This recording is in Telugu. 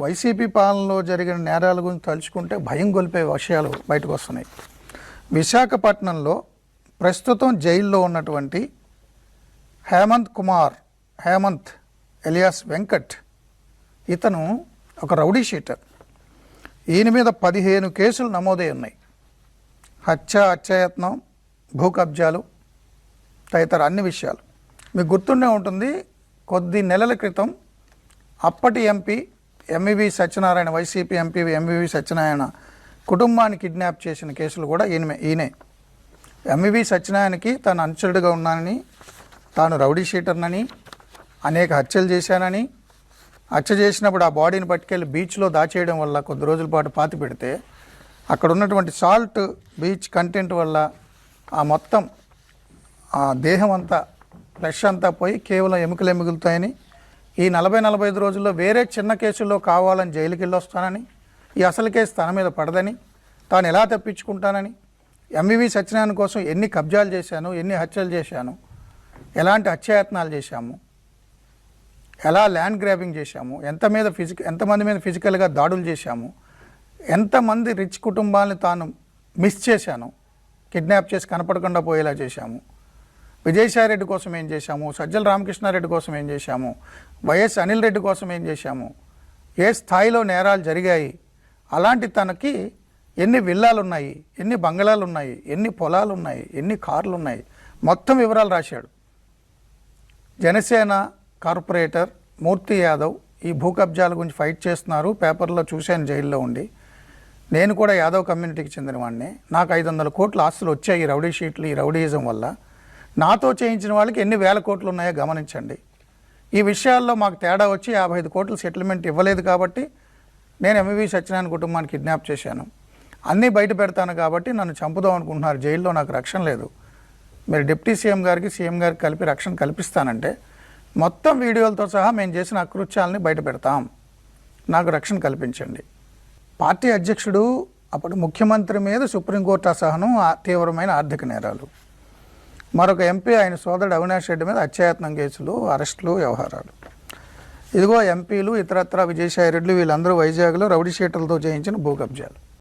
వైసీపీ పాలనలో జరిగిన నేరాల గురించి తలుచుకుంటే భయం గొలిపే విషయాలు బయటకు వస్తున్నాయి విశాఖపట్నంలో ప్రస్తుతం జైల్లో ఉన్నటువంటి హేమంత్ కుమార్ హేమంత్ ఎలియాస్ వెంకట్ ఇతను ఒక రౌడీ షీటర్. ఈయన మీద పదిహేను కేసులు నమోదై ఉన్నాయి. హత్య హత్యాయత్నం భూ కబ్జాలు తదితర అన్ని విషయాలు. మీకు గుర్తుండే ఉంటుంది కొద్ది నెలల క్రితం అప్పటి MP MVV Satyanarayana YCP MP MVV Satyanarayana కుటుంబాన్ని కిడ్నాప్ చేసిన కేసులు కూడా ఈయన. ఈయనే ఎంవివి సత్యనారాయణకి తాను అనుచరుడుగా ఉన్నానని తాను రౌడీ షీటర్నని అనేక హత్యలు చేశానని హత్య చేసినప్పుడు ఆ బాడీని పట్టుకెళ్ళి బీచ్లో దాచేయడం వల్ల కొద్ది రోజుల పాటు పాతి పెడితే అక్కడ ఉన్నటువంటి సాల్ట్ బీచ్ కంటెంట్ వల్ల ఆ మొత్తం ఆ దేహం అంతా ఫ్లెష్ అంతా పోయి కేవలం ఎముకలు ఎముకలుతాయని ఈ నలభై నలభై ఐదు రోజుల్లో వేరే చిన్న కేసుల్లో కావాలని జైలుకి వెళ్ళొస్తానని ఈ అసలు కేసు తన మీద పడదని తాను ఎలా తప్పించుకుంటానని ఎంవివి సత్యనారాయణ కోసం ఎన్ని కబ్జాలు చేశాను ఎన్ని హత్యలు చేశాను ఎలాంటి హత్యాయత్నాలు చేశాము ఎలా ల్యాండ్ గ్రాబింగ్ చేశాము ఎంత మీద ఫిజిక ఎంతమంది మీద ఫిజికల్గా దాడులు చేశాము ఎంతమంది రిచ్ కుటుంబాలను తాను మిస్ చేశాను కిడ్నాప్ చేసి కనపడకుండా పోయేలా చేశాము. విజయసాయిరెడ్డి కోసం ఏం చేశాము? సజ్జల రామకృష్ణారెడ్డి కోసం ఏం చేశాము? వైఎస్ అనిల్ రెడ్డి కోసం ఏం చేశాము? ఏ స్థాయిలో నేరాలు జరిగాయి? అలాంటి తనకి ఎన్ని విల్లాలు ఉన్నాయి ఎన్ని బంగళాలు ఉన్నాయి ఎన్ని పొలాలు ఉన్నాయి ఎన్ని కార్లు ఉన్నాయి మొత్తం వివరాలు రాశాడు. జనసేన కార్పొరేటర్ మూర్తి యాదవ్ ఈ భూ కబ్జాల గురించి ఫైట్ చేస్తున్నారు. పేపర్లో చూశాను జైల్లో ఉండి. నేను కూడా యాదవ్ కమ్యూనిటీకి చెందినవాడిని. నాకు ఐదు వందల కోట్ల ఆస్తులు వచ్చాయి ఈ రౌడీ షీట్లు ఈ రౌడీయిజం వల్ల. నాతో చేయించిన వాళ్ళకి ఎన్ని వేల కోట్లు ఉన్నాయో గమనించండి. ఈ విషయాల్లో మాకు తేడా వచ్చి యాభై ఐదు కోట్లు సెటిల్మెంట్ ఇవ్వలేదు కాబట్టి నేను ఎంవీ సత్యనారాయణ కుటుంబాన్ని కిడ్నాప్ చేశాను. అన్నీ బయట పెడతాను కాబట్టి నన్ను చంపుదాం అనుకుంటున్నారు. జైల్లో నాకు రక్షణ లేదు. మీరు డిప్యూటీ సీఎం గారికి సీఎం గారికి కలిపి రక్షణ కల్పిస్తానంటే మొత్తం వీడియోలతో సహా మేము చేసిన అకృత్యాలని బయట పెడతాం. నాకు రక్షణ కల్పించండి. పార్టీ అధ్యక్షుడు అప్పుడు ముఖ్యమంత్రి మీద సుప్రీంకోర్టు అసహనం తీవ్రమైన ఆర్థిక నేరాలు. మరొక ఎంపీ ఆయన సోదరుడు అవినాష్ రెడ్డి మీద హత్యాయత్నం కేసులు అరెస్టులు వ్యవహారాలు. ఇదిగో ఎంపీలు ఇతరత్ర విజయసాయి రెడ్డి వీళ్ళందరూ వైజాగ్లో రౌడీ షీటర్లతో చేయించిన భూ కబ్జాలు